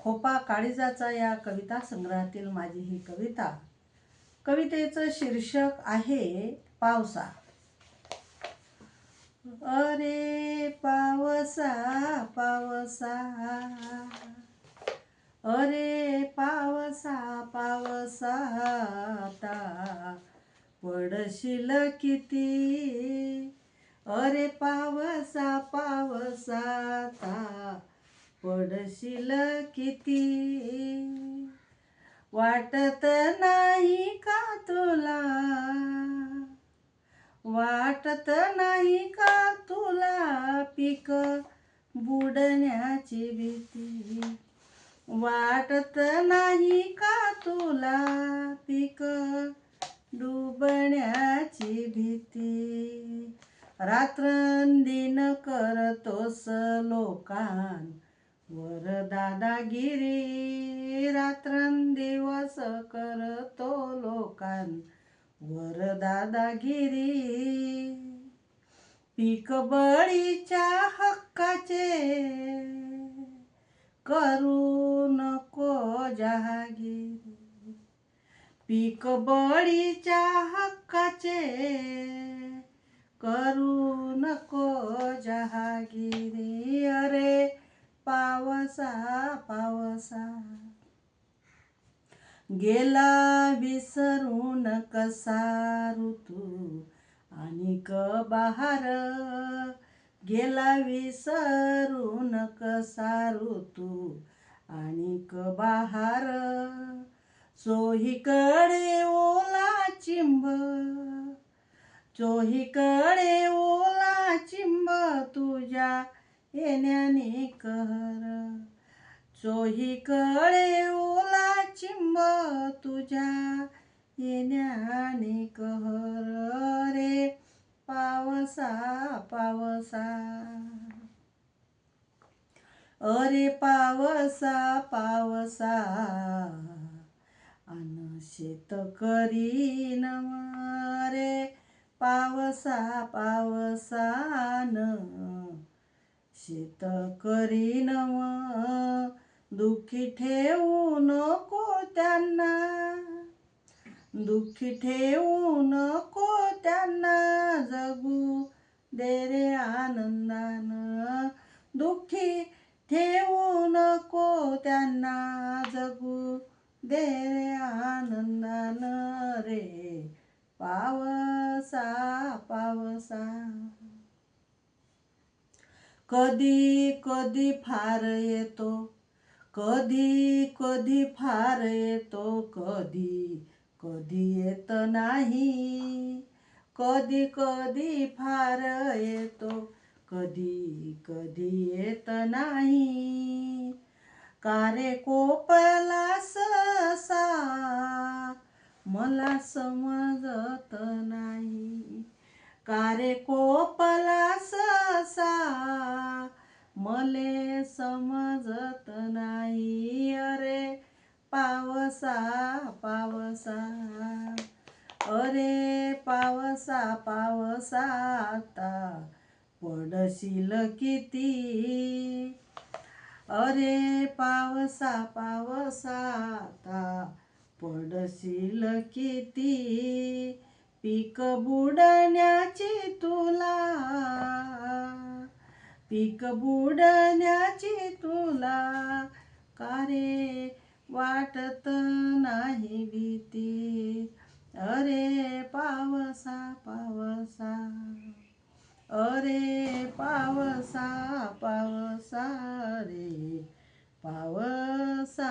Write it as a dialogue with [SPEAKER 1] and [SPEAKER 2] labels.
[SPEAKER 1] खोपा काळीजाचा या कविता संग्रहातील माझी ही कविता. कवितेचं शीर्षक आहे पावसा. अरे पावसा पावसा. अरे पावसा पावसा आता पडशील किती? अरे पावसा पावसा आता पडशील किती? वाटत नाही का तुला? वाटत नाही का तुला पीक बुडण्याची भीती? वाटत नाही का तुला पीक डुबण्याची भीती? रात्रंदिन करतोस लोकान. वर दादागिरी रात्रंदिवस करतो लोकान. वर दादागिरी पीक बळीच्या हक्काचे करू नको जहागिरी. पीक बळीच्या हक्काचे करू नको जहागिरी अरे पावसा पावसा. गेला विसरून कसा ऋतू आणि क बहार गेला विसरून कसा ऋतू आणि क बहार सोहीकडे ओला चिंब चोहीकडे ओला चिंब तुझ्या येण्याने कहर. चोहीकडे ओला चिंब तुझ्या येण्याने कहर. रे पावसा पावसा. अरे पावसा पावसा. अन शेतकरी नम रे पावसा पावसान. शेतकरी नव दुःखी ठेवू नको त्यांना. दुःखी ठेवू नको त्यांना जगू दे रे आनंदान. दुःखी ठेवू नको त्यांना जगू दे रे आनंदान रे. पावसा पावसा. कधी कधी फार येतो कधी कधी फार येतो कधी कधी येत नाही. कधी कधी फार येतो कधी कधी येत नाही. कारे कोपला ससा मला सम कारे कोपला ससा मले समजत नाही. अरे पावसा पावसा अरे पावसा पावसा आता पडशील किती? अरे पावसा पावसा आता पडशील किती? पीक बुडण्याची तुला. पीक बुडण्याची तुला. का रे वाटत नाही भीती? अरे पावसा पावसा. अरे पावसा पावसा रे. पावसा